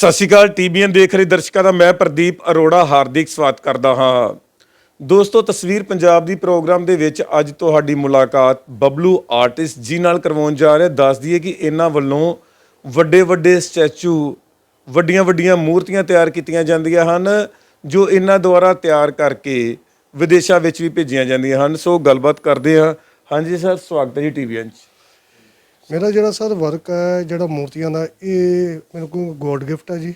ਸਤਿ ਸ਼੍ਰੀ ਅਕਾਲ ਟੀਬੀਐਨ ਦੇਖ ਰਹੇ ਦਰਸ਼ਕਾਂ ਦਾ ਮੈਂ ਪ੍ਰਦੀਪ ਅਰੋੜਾ, ਹਾਰਦਿਕ ਸਵਾਗਤ ਕਰਦਾ ਹਾਂ। ਦੋਸਤੋ, ਤਸਵੀਰ ਪੰਜਾਬ ਦੀ ਪ੍ਰੋਗਰਾਮ ਦੇ ਵਿੱਚ ਅੱਜ ਤੁਹਾਡੀ ਮੁਲਾਕਾਤ ਬਬਲੂ ਆਰਟਿਸਟ ਜੀ ਨਾਲ ਕਰਵਾਉਣ ਜਾ ਰਹੇ। ਦੱਸ ਦਈਏ ਕਿ ਇਹਨਾਂ ਵੱਲੋਂ ਵੱਡੇ ਵੱਡੇ ਸਟੈਚੂ ਵੱਡੀਆਂ ਵੱਡੀਆਂ ਮੂਰਤੀਆਂ ਤਿਆਰ ਕੀਤੀਆਂ ਜਾਂਦੀਆਂ ਹਨ, ਜੋ ਇਹਨਾਂ ਦੁਆਰਾ ਤਿਆਰ ਕਰਕੇ ਵਿਦੇਸ਼ਾਂ ਵਿੱਚ ਵੀ ਭੇਜੀਆਂ ਜਾਂਦੀਆਂ ਹਨ। ਸੋ ਗੱਲਬਾਤ ਕਰਦੇ ਹਾਂ। ਹਾਂਜੀ ਸਰ, ਸਵਾਗਤ ਹੈ ਜੀ ਟੀਵੀਐਨ 'ਚ। ਮੇਰਾ ਜਿਹੜਾ ਸਰ ਵਰਕ ਹੈ, ਜਿਹੜਾ ਮੂਰਤੀਆਂ ਦਾ, ਇਹ ਮੈਨੂੰ ਕੋਈ ਗੋਡ ਗਿਫਟ ਹੈ ਜੀ।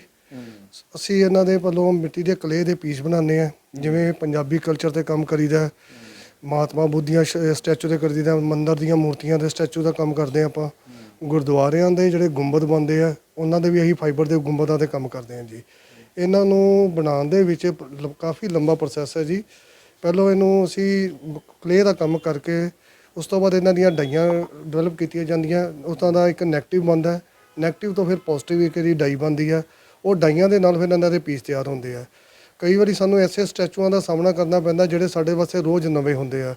ਅਸੀਂ ਇਹਨਾਂ ਦੇ ਵੱਲੋਂ ਮਿੱਟੀ ਦੇ ਕਲੇ ਦੇ ਪੀਸ ਬਣਾਉਂਦੇ ਆ ਜਿਵੇਂ ਪੰਜਾਬੀ ਕਲਚਰ ਤੇ ਕੰਮ ਕਰੀਦਾ ਮਹਾਤਮਾ ਬੁੱਧ ਦੀਆਂ ਸਟੈਚੂ ਤੇ ਕਰੀਦਾ ਮੰਦਰ ਦੀਆਂ ਮੂਰਤੀਆਂ ਦੇ ਸਟੈਚੂ ਦਾ ਕੰਮ ਕਰਦੇ ਆ ਆਪਾਂ। ਗੁਰਦੁਆਰਿਆਂ ਦੇ ਜਿਹੜੇ ਗੁੰਬਦ ਬਣਦੇ ਆ, ਉਹਨਾਂ ਦੇ ਵੀ ਅਸੀਂ ਫਾਈਬਰ ਦੇ ਗੁੰਬਦਾਂ ਤੇ ਕੰਮ ਕਰਦੇ ਆ ਜੀ। ਇਹਨਾਂ ਨੂੰ ਬਣਾਉਣ ਦੇ ਵਿੱਚ ਕਾਫੀ ਲੰਬਾ ਪ੍ਰੋਸੈਸ ਹੈ ਜੀ। ਪਹਿਲਾਂ ਇਹਨੂੰ ਅਸੀਂ ਕਲੇ ਦਾ ਕੰਮ ਕਰਕੇ ਉਸ ਤੋਂ ਬਾਅਦ ਇਹਨਾਂ ਦੀਆਂ ਡਾਈਆਂ ਡਿਵੈਲਪ ਕੀਤੀਆਂ ਜਾਂਦੀਆਂ ਉਤਾਂ ਦਾ ਇੱਕ 네ਗੇਟਿਵ ਬਣਦਾ ਹੈ। 네ਗੇਟਿਵ ਤੋਂ ਫਿਰ ਪੋਜ਼ਿਟਿਵ ਇੱਕ ਦੀ ਡਾਈ ਬਣਦੀ ਆ। ਉਹ ਡਾਈਆਂ ਦੇ ਨਾਲ ਫਿਰ ਇਹਨਾਂ ਦੇ ਪੀਸ ਤਿਆਰ ਹੁੰਦੇ ਆ। ਕਈ ਵਾਰੀ ਸਾਨੂੰ ਐਸੇ ਸਟੈਚੂਆਂ ਦਾ ਸਾਹਮਣਾ ਕਰਨਾ ਪੈਂਦਾ ਜਿਹੜੇ ਸਾਡੇ ਵਾਸਤੇ ਰੋਜ਼ ਨਵੇਂ ਹੁੰਦੇ ਆ।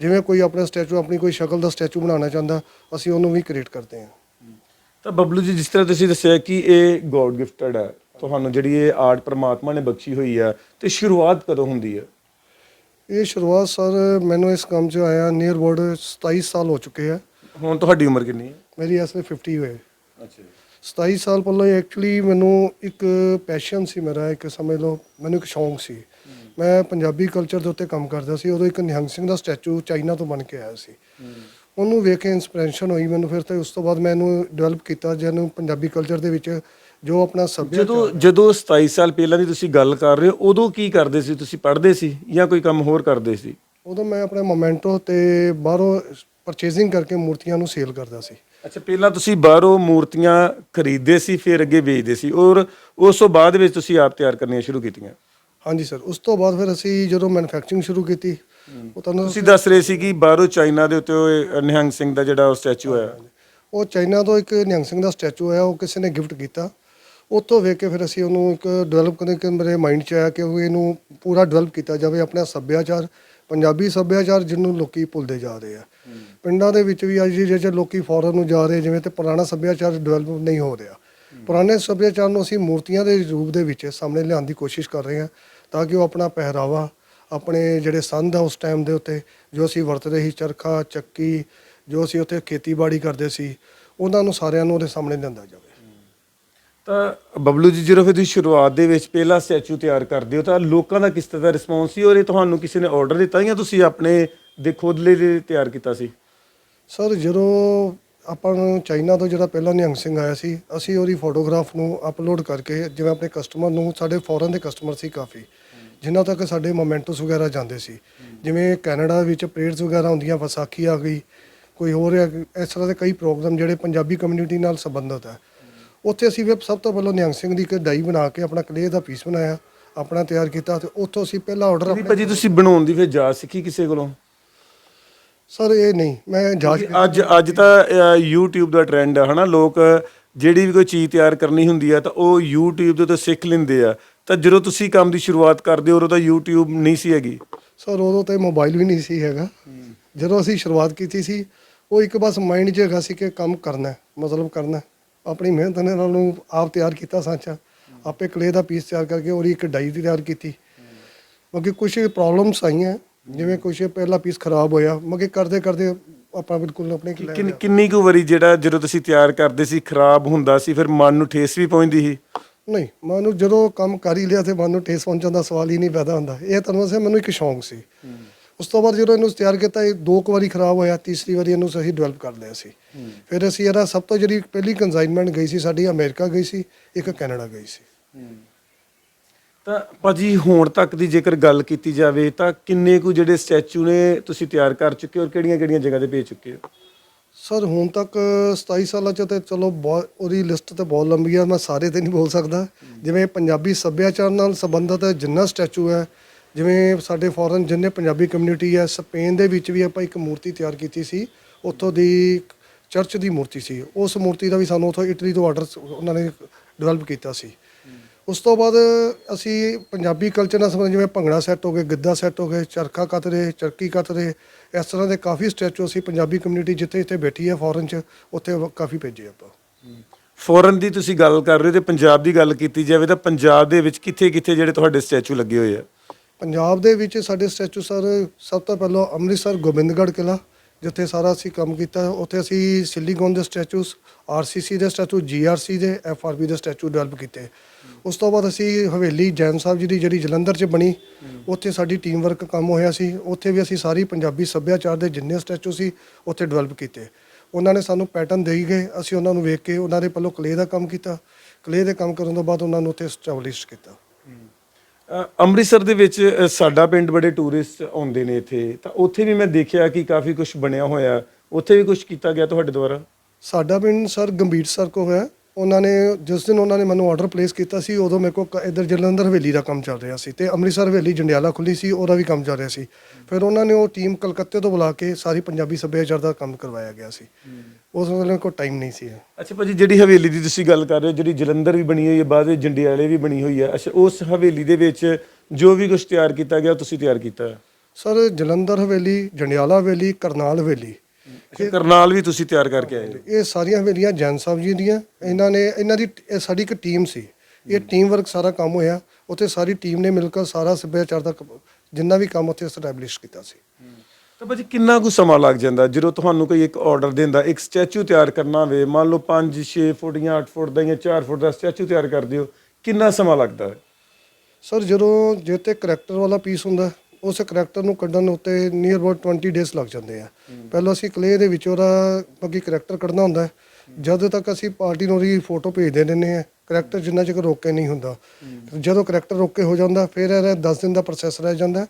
ਜਿਵੇਂ ਕੋਈ ਆਪਣਾ ਸਟੈਚੂ, ਆਪਣੀ ਕੋਈ ਸ਼ਕਲ ਦਾ ਸਟੈਚੂ ਬਣਾਉਣਾ ਚਾਹੁੰਦਾ, ਅਸੀਂ ਉਹਨੂੰ ਵੀ ਕ੍ਰੀਏਟ ਕਰਦੇ ਹਾਂ ਤਾਂ ਬਬਲੂ ਜੀ, ਜਿਸ ਤਰ੍ਹਾਂ ਤੁਸੀਂ ਦੱਸਿਆ ਕਿ ਇਹ ਗੋਡ ਗਿਫਟਡ ਹੈ, ਤੁਹਾਨੂੰ ਜਿਹੜੀ ਇਹ ਆਰਟ ਪ੍ਰਮਾਤਮਾ ਨੇ ਬਖਸ਼ੀ ਹੋਈ ਹੈ ਤੇ ਸ਼ੁਰੂਆਤ ਕਦੋਂ ਹੁੰਦੀ ਹੈ ਇਹ ਸ਼ੁਰੂਆਤ ਸਰ ਮੈਨੂੰ ਇਸ ਕੰਮ 'ਚ ਆਇਆ ਨੀਅਰ ਅਬਾਊਟ 27 ਸਾਲ ਹੋ ਚੁੱਕੇ ਆ। ਹੁਣ ਤੁਹਾਡੀ ਉਮਰ ਕਿੰਨੀ ਹੈ? ਮੇਰੀ ਇਸ ਵੇਲੇ 50 ਹੋਏ। ਅੱਛਾ 27 ਸਾਲ ਪਹਿਲਾਂ ਐਕਚੁਅਲੀ ਮੈਨੂੰ ਇੱਕ ਪੈਸ਼ਨ ਸੀ ਮੇਰਾ ਇੱਕ ਸਮਝ ਲਓ ਮੈਨੂੰ ਇੱਕ ਸ਼ੌਂਕ ਸੀ। ਮੈਂ ਪੰਜਾਬੀ ਕਲਚਰ ਦੇ ਉੱਤੇ ਕੰਮ ਕਰਦਾ ਸੀ ਉਦੋਂ ਇੱਕ ਨਿਹੰਗ ਸਿੰਘ ਦਾ ਸਟੈਚੂ ਚਾਈਨਾ ਤੋਂ ਬਣ ਕੇ ਆਇਆ ਸੀ। ਉਹਨੂੰ ਵੇਖ ਕੇ ਇਨਸਪੀਰੇਸ਼ਨ ਹੋਈ ਮੈਨੂੰ ਫਿਰ ਤੇ ਉਸ ਤੋਂ ਬਾਅਦ ਮੈਂ ਇਹਨੂੰ ਡਿਵੈਲਪ ਕੀਤਾ ਜਿਹਨੂੰ ਪੰਜਾਬੀ ਕਲਚਰ ਦੇ ਵਿੱਚ ਜੋ ਆਪਣਾ ਸੱਭਿਆਚਾਰ ਜਦੋਂ ਜਦੋਂ 27 ਸਾਲ ਪਹਿਲਾਂ ਦੀ ਤੁਸੀਂ ਗੱਲ ਕਰ ਰਹੇ ਹੋ ਉਦੋਂ ਕੀ ਕਰਦੇ ਸੀ? ਤੁਸੀਂ ਪੜ੍ਹਦੇ ਸੀ ਜਾਂ ਕੋਈ ਕੰਮ ਹੋਰ ਕਰਦੇ ਸੀ? ਉਦੋਂ ਮੈਂ ਆਪਣੇ ਮੋਮੈਂਟੋ ਤੇ ਬਾਹਰੋਂ ਪਰਚੇਜ਼ਿੰਗ ਕਰਕੇ ਮੂਰਤੀਆਂ ਨੂੰ ਸੇਲ ਕਰਦਾ ਸੀ। ਅੱਛਾ ਪਹਿਲਾਂ ਤੁਸੀਂ ਬਾਹਰੋਂ ਮੂਰਤੀਆਂ ਖਰੀਦਦੇ ਸੀ ਫਿਰ ਅੱਗੇ ਵੇਚਦੇ ਸੀ ਔਰ ਉਸ ਤੋਂ ਬਾਅਦ ਵਿੱਚ ਤੁਸੀਂ ਆਪ ਤਿਆਰ ਕਰਨੀਆਂ ਸ਼ੁਰੂ ਕੀਤੀਆਂ? ਹਾਂਜੀ ਸਰ ਉਸ ਤੋਂ ਬਾਅਦ ਫਿਰ ਅਸੀਂ ਜਦੋਂ ਮੈਨੂਫੈਕਚਰਿੰਗ ਸ਼ੁਰੂ ਕੀਤੀ ਉਹ ਤੁਹਾਨੂੰ ਤੁਸੀਂ ਦੱਸ ਰਹੇ ਸੀ ਕਿ ਬਾਹਰੋਂ ਚਾਈਨਾ ਦੇ ਉੱਤੇ ਉਹ ਨਿਹੰਗ ਸਿੰਘ ਦਾ ਜਿਹੜਾ ਉਹ ਸਟੈਚੂ ਹੈ ਉਹ ਚਾਈਨਾ ਤੋਂ ਇੱਕ ਨਿਹੰਗ ਸਿੰਘ ਦਾ ਸਟੈਚੂ ਆਇਆ ਉਹ ਕਿਸੇ ਨੇ ਗਿਫਟ ਕੀਤਾ। ਉੱਥੋਂ ਵੇਖ ਕੇ ਫਿਰ ਅਸੀਂ ਉਹਨੂੰ ਇੱਕ ਡਿਵੈਲਪ ਕਰਨ ਕਿ ਮੇਰੇ ਮਾਈਂਡ 'ਚ ਆਇਆ ਕਿ ਉਹ ਇਹਨੂੰ ਪੂਰਾ ਡਿਵੈਲਪ ਕੀਤਾ ਜਾਵੇ ਆਪਣਾ ਸੱਭਿਆਚਾਰ ਪੰਜਾਬੀ ਸੱਭਿਆਚਾਰ ਜਿਹਨੂੰ ਲੋਕੀ ਭੁੱਲਦੇ ਜਾ ਰਹੇ ਆ। ਪਿੰਡਾਂ ਦੇ ਵਿੱਚ ਵੀ ਅੱਜ ਜਿਹੜੇ ਲੋਕੀ ਫੋਰਨ ਨੂੰ ਜਾ ਰਹੇ ਜਿਵੇਂ ਤੇ ਪੁਰਾਣਾ ਸੱਭਿਆਚਾਰ ਡਿਵੈਲਪ ਨਹੀਂ ਹੋ ਰਿਹਾ। ਪੁਰਾਣੇ ਸੱਭਿਆਚਾਰ ਨੂੰ ਅਸੀਂ ਮੂਰਤੀਆਂ ਦੇ ਰੂਪ ਦੇ ਵਿੱਚ ਸਾਹਮਣੇ ਲਿਆਉਣ ਦੀ ਕੋਸ਼ਿਸ਼ ਕਰ ਰਹੇ ਹਾਂ ਤਾਂ ਕਿ ਉਹ ਆਪਣਾ ਪਹਿਰਾਵਾ ਆਪਣੇ ਜਿਹੜੇ ਸੰਦ ਆ ਉਸ ਟਾਈਮ ਦੇ ਉੱਤੇ ਜੋ ਅਸੀਂ ਵਰਤਦੇ ਸੀ ਚਰਖਾ ਚੱਕੀ ਜੋ ਅਸੀਂ ਉੱਥੇ ਖੇਤੀਬਾੜੀ ਕਰਦੇ ਸੀ ਉਹਨਾਂ ਨੂੰ ਸਾਰਿਆਂ ਨੂੰ ਉਹਦੇ ਸਾਹਮਣੇ ਲਿਆਂਦਾ ਜਾਵੇ। ਤਾਂ ਬਬਲੂ ਜੀ, ਜਦੋਂ ਫਿਰ ਤੁਸੀਂ ਸ਼ੁਰੂਆਤ ਦੇ ਵਿੱਚ ਪਹਿਲਾ ਸਟੈਚੂ ਤਿਆਰ ਕਰਦੇ ਹੋ, ਤਾਂ ਲੋਕਾਂ ਦਾ ਕਿਸ ਤਰ੍ਹਾਂ ਦਾ ਰਿਸਪੌਂਸ ਸੀ ਔਰ ਇਹ ਤੁਹਾਨੂੰ ਕਿਸੇ ਨੇ ਆਰਡਰ ਦਿੱਤਾ ਜਾਂ ਤੁਸੀਂ ਆਪਣੇ ਦੇ ਖੁਦ ਲਈ ਤਿਆਰ ਕੀਤਾ ਸੀ? ਸਰ, ਜਦੋਂ ਆਪਾਂ ਨੂੰ ਚਾਈਨਾ ਤੋਂ ਜਿਹੜਾ ਪਹਿਲਾਂ ਨਿਹੰਗ ਸਿੰਘ ਆਇਆ ਸੀ, ਅਸੀਂ ਉਹਦੀ ਫੋਟੋਗ੍ਰਾਫ ਨੂੰ ਅਪਲੋਡ ਕਰਕੇ ਜਿਵੇਂ ਆਪਣੇ ਕਸਟਮਰ ਨੂੰ, ਸਾਡੇ ਫੋਰਨ ਦੇ ਕਸਟਮਰ ਸੀ ਕਾਫੀ ਜਿਨ੍ਹਾਂ ਤੱਕ ਸਾਡੇ ਮੋਮੈਂਟੋਸ ਵਗੈਰਾ ਜਾਂਦੇ ਸੀ। ਜਿਵੇਂ ਕੈਨੇਡਾ ਵਿੱਚ ਪਰੇਡਸ ਵਗੈਰਾ ਹੁੰਦੀਆਂ, ਵਿਸਾਖੀ ਆ ਗਈ, ਕੋਈ ਹੋਰ ਇਸ ਤਰ੍ਹਾਂ ਦੇ ਕਈ ਪ੍ਰੋਗਰਾਮ ਜਿਹੜੇ ਪੰਜਾਬੀ ਕਮਿਊਨਿਟੀ ਨਾਲ ਸੰਬੰਧਿਤ ਹੈ ਉੱਥੇ ਅਸੀਂ ਵੀ ਸਭ ਤੋਂ ਪਹਿਲਾਂ ਨਿਹੰਗ ਸਿੰਘ ਦੀ ਇੱਕ ਡਾਈ ਬਣਾ ਕੇ ਆਪਣਾ ਕਲੇ ਦਾ ਪੀਸ ਬਣਾਇਆ ਆਪਣਾ ਤਿਆਰ ਕੀਤਾ ਤੇ ਉੱਥੋਂ ਅਸੀਂ ਪਹਿਲਾ ਆਰਡਰ ਨਹੀਂ ਭਾਜੀ ਤੁਸੀਂ ਬਣਾਉਣ ਦੀ ਫਿਰ ਜਾ ਸਿੱਖੀ ਕਿਸੇ ਕੋਲੋਂ? ਸਰ ਇਹ ਨਹੀਂ ਮੈਂ ਜਾਂਚ ਅੱਜ ਅੱਜ ਤਾਂ YouTube ਦਾ ਟ੍ਰੈਂਡ ਹੈ ਹਨਾ? ਲੋਕ ਜਿਹੜੀ ਵੀ ਕੋਈ ਚੀਜ਼ ਤਿਆਰ ਕਰਨੀ ਹੁੰਦੀ ਹੈ ਤਾਂ ਉਹ YouTube ਦੇ ਉੱਤੇ ਸਿੱਖ ਲੈਂਦੇ ਆ। ਤਾਂ ਜਦੋਂ ਤੁਸੀਂ ਕੰਮ ਦੀ ਸ਼ੁਰੂਆਤ ਕਰਦੇ ਹੋ ਉਦੋਂ ਤਾਂ YouTube ਨਹੀਂ ਸੀ ਹੈਗੀ। ਸਰ ਉਦੋਂ ਤੇ ਮੋਬਾਈਲ ਵੀ ਨਹੀਂ ਸੀ ਹੈਗਾ। ਜਦੋਂ ਅਸੀਂ ਸ਼ੁਰੂਆਤ ਕੀਤੀ ਸੀ ਉਹ ਇੱਕ ਬਸ ਮਾਈਂਡ 'ਚ ਹੈਗਾ ਸੀ ਕਿ ਕੰਮ ਕਰਨਾ ਮਤਲਬ ਕਰਨਾ। ਆਪਣੀ ਮਿਹਨਤ ਨੇ ਨਾਲ ਨੂੰ ਆਪ ਤਿਆਰ ਕੀਤਾ ਸਾਂਚਾ। ਆਪੇ ਕਲੇ ਦਾ ਪੀਸ ਤਿਆਰ ਕਰਕੇ ਉਹਦੀ ਇੱਕ ਡਾਈ ਤਿਆਰ ਕੀਤੀ। ਕਿਉਂਕਿ ਕੁਝ ਪ੍ਰੋਬਲਮਸ ਆਈਆਂ ਜਿਵੇਂ ਕੁਝ ਪਹਿਲਾ ਪੀਸ ਖਰਾਬ ਹੋਇਆ। ਮਗੇ ਕਰਦੇ ਕਰਦੇ ਆਪਾਂ ਬਿਲਕੁਲ ਆਪਣੇ ਕਿੰਨ- ਕਿੰਨੀ ਕੁ ਵਾਰੀ ਜਿਹੜਾ ਜਦੋਂ ਤੁਸੀਂ ਤਿਆਰ ਕਰਦੇ ਸੀ ਖਰਾਬ ਹੁੰਦਾ ਸੀ ਫਿਰ ਮਨ ਨੂੰ ਠੇਸ ਵੀ ਪਹੁੰਚਦੀ ਸੀ? ਨਹੀਂ ਮੈਨੂੰ ਜਦੋਂ ਕੰਮ ਕਰ ਹੀ ਲਿਆ ਤੇ ਮਨ ਨੂੰ ਠੇਸ ਪਹੁੰਚਣ ਦਾ ਸਵਾਲ ਹੀ ਨਹੀਂ ਪੈਦਾ ਹੁੰਦਾ। ਇਹ ਤੁਹਾਨੂੰ ਮੈਨੂੰ ਇੱਕ ਸ਼ੌਂਕ ਸੀ। ਉਸ ਤੋਂ ਬਾਅਦ ਜਦੋਂ ਇਹਨੂੰ ਤਿਆਰ ਕੀਤਾ ਇਹ ਦੋ ਕੁ ਵਾਰੀ ਖਰਾਬ ਹੋਇਆ ਤੀਸਰੀ ਵਾਰੀ ਇਹਨੂੰ ਅਸੀਂ ਡਿਵੈਲਪ ਕਰ ਲਿਆ ਸੀ। ਫਿਰ ਅਸੀਂ ਇਹਦਾ ਸਭ ਤੋਂ ਜਿਹੜੀ ਪਹਿਲੀ ਕੰਸਾਈਨਮੈਂਟ ਗਈ ਸੀ ਸਾਡੀ ਅਮਰੀਕਾ ਗਈ ਸੀ ਇੱਕ ਕੈਨੇਡਾ ਗਈ ਸੀ। ਤਾਂ ਭਾਜੀ ਹੁਣ ਤੱਕ ਦੀ ਜੇਕਰ ਗੱਲ ਕੀਤੀ ਜਾਵੇ ਤਾਂ ਕਿੰਨੇ ਕੁ ਜਿਹੜੇ ਸਟੈਚੂ ਨੇ ਤੁਸੀਂ ਤਿਆਰ ਕਰ ਚੁੱਕੇ ਹੋ ਔਰ ਕਿਹੜੀਆਂ-ਕਿਹੜੀਆਂ ਜਗ੍ਹਾ ਤੇ ਭੇਜ ਚੁੱਕੇ ਹੋ? ਸਰ ਹੁਣ ਤੱਕ 27 ਸਾਲਾਂ ਚ ਤੇ ਚਲੋ ਬਹੁਤ ਉਹਦੀ ਲਿਸਟ ਤੇ ਬਹੁਤ ਲੰਬੀ ਆ ਮੈਂ ਸਾਰੇ ਤੇ ਨਹੀਂ ਬੋਲ ਸਕਦਾ। ਜਿਵੇਂ ਪੰਜਾਬੀ ਸੱਭਿਆਚਾਰ ਨਾਲ ਸੰਬੰਧਿਤ ਜਿੰਨਾ ਸਟੈਚੂ ਹੈ ਜਿਵੇਂ ਸਾਡੇ ਫੋਰਨ ਜਿੰਨੇ ਪੰਜਾਬੀ ਕਮਿਊਨਿਟੀ ਹੈ ਸਪੇਨ ਦੇ ਵਿੱਚ ਵੀ ਆਪਾਂ ਇੱਕ ਮੂਰਤੀ ਤਿਆਰ ਕੀਤੀ ਸੀ। ਉੱਥੋਂ ਦੀ ਚਰਚ ਦੀ ਮੂਰਤੀ ਸੀ। ਉਸ ਮੂਰਤੀ ਦਾ ਵੀ ਸਾਨੂੰ ਉੱਥੋਂ ਇਟਲੀ ਤੋਂ ਆਰਡਰ ਉਹਨਾਂ ਨੇ ਡਿਵੈਲਪ ਕੀਤਾ ਸੀ। ਉਸ ਤੋਂ ਬਾਅਦ ਅਸੀਂ ਪੰਜਾਬੀ ਕਲਚਰ ਨਾਲ ਸੰਬੰਧਿਤ ਜਿਵੇਂ ਭੰਗੜਾ ਸੈੱਟ ਹੋ ਗਏ ਗਿੱਧਾ ਸੈੱਟ ਹੋ ਗਏ ਚਰਖਾ ਕਤਰੇ ਚਰਕੀ ਕਤਰੇ ਇਸ ਤਰ੍ਹਾਂ ਦੇ ਕਾਫੀ ਸਟੈਚੂ ਅਸੀਂ ਪੰਜਾਬੀ ਕਮਿਊਨਿਟੀ ਜਿੱਥੇ ਜਿੱਥੇ ਬੈਠੀ ਹੈ ਫੋਰਨ 'ਚ ਉੱਥੇ ਕਾਫੀ ਭੇਜੇ ਆਪਾਂ। ਫੋਰਨ ਦੀ ਤੁਸੀਂ ਗੱਲ ਕਰ ਰਹੇ ਹੋ ਤੇ ਪੰਜਾਬ ਦੀ ਗੱਲ ਕੀਤੀ ਜਾਵੇ ਤਾਂ ਪੰਜਾਬ ਦੇ ਵਿੱਚ ਕਿੱਥੇ-ਕਿੱਥੇ ਜਿਹੜੇ ਤੁਹਾਡੇ ਸਟੈਚੂ ਲੱਗੇ ਹੋਏ ਆ? ਪੰਜਾਬ ਦੇ ਵਿੱਚ ਸਾਡੇ ਸਟੈਚੂ ਸਰ ਸਭ ਤੋਂ ਪਹਿਲਾਂ ਅੰਮ੍ਰਿਤਸਰ ਗੋਬਿੰਦਗੜ੍ਹ ਕਿਲਾ ਜਿੱਥੇ ਸਾਰਾ ਅਸੀਂ ਕੰਮ ਕੀਤਾ ਉੱਥੇ ਅਸੀਂ ਸਿਲੀਗੋਨ ਦੇ ਸਟੈਚੂਸ ਆਰਸੀਸੀ ਦੇ ਸਟੈਚੂ ਜੀਆਰਸੀ ਦੇ ਐਫਆਰਬੀ ਦੇ ਸਟੈਚੂ ਡਿਵੈਲਪ ਕੀਤੇ। ਉਸ ਤੋਂ ਬਾਅਦ ਅਸੀਂ ਹਵੇਲੀ ਜੈਨ ਸਾਹਿਬ ਜੀ ਦੀ ਜਿਹੜੀ ਜਲੰਧਰ 'ਚ ਬਣੀ, ਉੱਥੇ ਸਾਡੀ ਟੀਮ ਵਰਕ ਕੰਮ ਹੋਇਆ ਸੀ। ਉੱਥੇ ਵੀ ਅਸੀਂ ਸਾਰੀ ਪੰਜਾਬੀ ਸੱਭਿਆਚਾਰ ਦੇ ਜਿੰਨੇ ਸਟੈਚੂ ਸੀ, ਉੱਥੇ ਡਿਵੈਲਪ ਕੀਤੇ। ਉਹਨਾਂ ਨੇ ਸਾਨੂੰ ਪੈਟਰਨ ਦੇਈ ਗਏ, ਅਸੀਂ ਉਹਨਾਂ ਨੂੰ ਵੇਖ ਕੇ ਉਹਨਾਂ ਦੇ ਪੱਲੋਂ ਕਲੇ ਦਾ ਕੰਮ ਕੀਤਾ। ਕਲੇ ਦੇ ਕੰਮ ਕਰਨ ਤੋਂ ਬਾਅਦ ਉਹਨਾਂ ਨੂੰ ਉੱਥੇ ਸਟੈਬਲਿਸ਼ ਕੀਤਾ। ਅੰਮ੍ਰਿਤਸਰ ਦੇ ਵਿੱਚ ਸਾਡਾ ਪਿੰਡ ਬੜੇ ਟੂਰਿਸਟ ਆਉਂਦੇ ਨੇ ਇੱਥੇ। ਤਾਂ ਉੱਥੇ ਵੀ ਮੈਂ ਦੇਖਿਆ ਕਿ ਕਾਫੀ ਕੁਝ ਬਣਿਆ ਹੋਇਆ। ਉੱਥੇ ਵੀ ਕੁਝ ਕੀਤਾ ਗਿਆ ਤੁਹਾਡੇ ਦੁਆਰਾ? ਸਾਡਾ ਪਿੰਡ ਸਰ ਗੰਭੀਰ ਸਰ ਕੋ ਹੋਇਆ ਉਹਨਾਂ ਨੇ ਜਿਸ ਦਿਨ ਉਹਨਾਂ ਨੇ ਮੈਨੂੰ ਆਰਡਰ ਪਲੇਸ ਕੀਤਾ ਸੀ ਉਦੋਂ ਮੇਰੇ ਕੋ ਇਧਰ ਜਲੰਧਰ ਹਵੇਲੀ ਦਾ ਕੰਮ ਚੱਲ ਰਿਹਾ ਸੀ ਤੇ ਅੰਮ੍ਰਿਤਸਰ ਹਵੇਲੀ ਜੰਡਿਆਲਾ ਖੁੱਲੀ ਸੀ ਉਹਦਾ ਵੀ ਕੰਮ ਚੱਲ ਰਿਹਾ ਸੀ। ਫਿਰ ਉਹਨਾਂ ਨੇ ਉਹ ਟੀਮ ਕਲਕੱਤੇ ਤੋਂ ਬੁਲਾ ਕੇ ਸਾਰੀ ਪੰਜਾਬੀ ਸੱਭਿਆਚਾਰ ਦਾ ਕੰਮ ਕਰਵਾਇਆ ਗਿਆ ਸੀ। ਉਸ ਵੇਲੇ ਕੋ ਟਾਈਮ ਨਹੀਂ ਸੀ ਅੱਛਾ ਭਾਜੀ ਜਿਹੜੀ ਹਵੇਲੀ ਦੀ ਤੁਸੀਂ ਗੱਲ ਕਰ ਰਹੇ ਹੋ ਜਿਹੜੀ ਜਲੰਧਰ ਵੀ ਬਣੀ ਹੋਈ ਹੈ ਬਾਅਦ ਵਿੱਚ ਜੰਡਿਆਲੇ ਵੀ ਬਣੀ ਹੋਈ ਹੈ ਅੱਛਾ ਉਸ ਹਵੇਲੀ ਦੇ ਵਿੱਚ ਜੋ ਵੀ ਕੁਝ ਤਿਆਰ ਕੀਤਾ ਗਿਆ ਤੁਸੀਂ ਤਿਆਰ ਕੀਤਾ ਸਰ ਜਲੰਧਰ ਹਵੇਲੀ ਜੰਡਿਆਲਾ ਹਵੇਲੀ ਕਰਨਾਲ ਹਵੇਲੀ। ਅੱਛਾ ਕਰਨਾਲ ਵੀ ਤੁਸੀਂ ਤਿਆਰ ਕਰਕੇ ਆਏ ਹੋ? ਇਹ ਸਾਰੀਆਂ ਹਵੇਲੀਆਂ ਜੈਨ ਸਾਹਿਬ ਜੀ ਦੀਆਂ। ਇਹਨਾਂ ਨੇ ਇਹਨਾਂ ਦੀ ਇਹ ਸਾਡੀ ਇੱਕ ਟੀਮ ਸੀ। ਇਹ ਟੀਮ ਵਰਕ ਸਾਰਾ ਕੰਮ ਹੋਇਆ। ਉੱਥੇ ਸਾਰੀ ਟੀਮ ਨੇ ਮਿਲ ਕੇ ਸਾਰਾ ਸੱਭਿਆਚਾਰ ਦਾ ਜਿੰਨਾ ਵੀ ਕੰਮ ਉੱਥੇ ਸਟੈਬਲਿਸ਼ ਕੀਤਾ ਸੀ। ਤਾਂ ਭਾਜੀ ਕਿੰਨਾ ਕੁ ਸਮਾਂ ਲੱਗ ਜਾਂਦਾ ਜਦੋਂ ਤੁਹਾਨੂੰ ਕੋਈ ਇੱਕ ਆਰਡਰ ਦਿੰਦਾ, ਇੱਕ ਸਟੈਚੂ ਤਿਆਰ ਕਰਨਾ ਹੋਵੇ, ਮੰਨ ਲਓ 5 6 ਫੁੱਟ ਜਾਂ 8 ਫੁੱਟ ਦਾ ਜਾਂ 4 ਫੁੱਟ ਦਾ ਸਟੈਚੂ ਤਿਆਰ ਕਰਦੇ ਹੋ, ਕਿੰਨਾ ਸਮਾਂ ਲੱਗਦਾ ਹੈ ਸਰ ਜਦੋਂ ਜੇ ਤੇ ਕਰੈਕਟਰ ਵਾਲਾ ਪੀਸ ਹੁੰਦਾ, ਉਸ ਕਰੈਕਟਰ ਨੂੰ ਕੱਢਣ ਉੱਤੇ ਨੀਅਰ ਅਬਾਊਟ 20 ਡੇਜ਼ ਲੱਗ ਜਾਂਦੇ ਆ ਪਹਿਲਾਂ ਅਸੀਂ ਕਲੇ ਦੇ ਵਿੱਚ ਉਹਦਾ ਬਾਕੀ ਕਰੈਕਟਰ ਕੱਢਣਾ ਹੁੰਦਾ ਹੈ। ਜਦ ਤੱਕ ਅਸੀਂ ਪਾਰਟੀ ਨੂੰ ਉਹਦੀ ਫੋਟੋ ਭੇਜਦੇ ਦਿੰਦੇ ਆ ਕਰੈਕਟਰ ਜਿੰਨਾ ਚਿਰ ਰੋਕੇ ਨਹੀਂ ਹੁੰਦਾ ਜਦੋਂ ਕਰੈਕਟਰ ਰੋਕੇ ਹੋ ਜਾਂਦਾ, ਫਿਰ ਇਹਦਾ 10 ਦਿਨ ਦਾ ਪ੍ਰੋਸੈਸ ਰਹਿ ਜਾਂਦਾ ਹੈ।